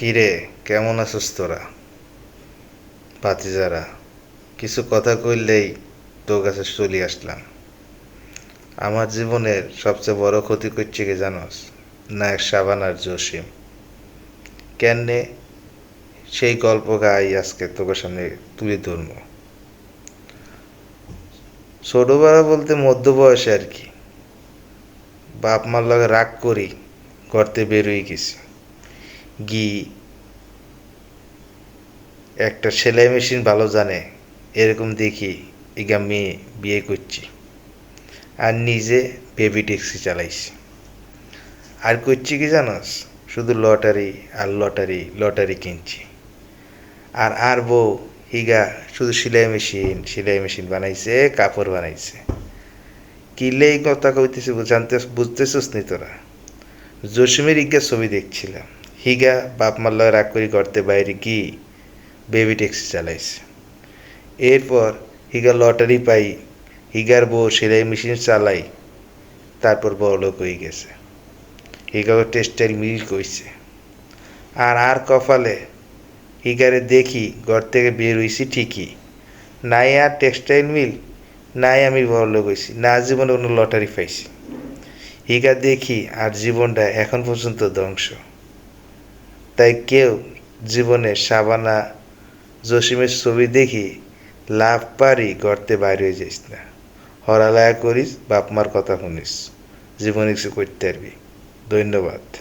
কিরে কেমন আছিস তোরা? ভাতিজারা, কিছু কথা কইলেই তোর কাছে চলে আসলাম। আমার জীবনের সবচেয়ে বড় ক্ষতি করছে কি জানোস? নায়ক সাবান আর জসিম। কেনে সেই গল্প গাই আজকে তোকে সামনে তুলে ধরবো। ছোটবেলা বলতে মধ্য বয়সে আর কি। বাপ মার লগে রাগ করি করতে বেরোই গেছি। গি। একটা সেলাই মেশিন ভালো জানে, এরকম দেখি, এগা মেয়ে বিয়ে করছি। আর নিজে বেবি ট্যাক্সি চালাইছি। আর করছি কি জানোস? শুধু লটারি আর লটারি লটারি কিনছি। আর আর বউ হিগা শুধু সেলাই মেশিন সেলাই মেশিন বানাইছে, কাপড় বানাইছে। কিলে এই কথা কইতেছি জানতে বুঝতেছিস নি তোরা? জসিমের ইজ্ঞা ছবি দেখছিলাম। হিগা বাপ মাল্লা রাগ করি করতে বাইরে কি বেবি ট্যাক্সি চালাইছে। এরপর হিগা লটারি পাই, হিগার বউ সেলাই মেশিন চালাই, তারপর বড়লোক হয়ে গেছে। হিগা টেক্সটাইল মিল কইছে। আর আর কপালে হিগারে দেখি ঘর থেকে বের হইছি ঠিকই। নাই আর টেক্সটাইল মিল, নাই আমি বড়লোক হইছি, না জীবনে কোনো লটারি পাইছি। হিগা দেখি আর জীবনটা এখন পর্যন্ত ধ্বংস। তাই কেউ জীবনে সাবানা, জসিমের ছবি দেখি লাভ পারি গর্তে বাইরে হয়ে যাইস না। হরালায়া করিস বাপমার কথা শুনিস। জীবনে কিছু করতে পারবি। ধন্যবাদ।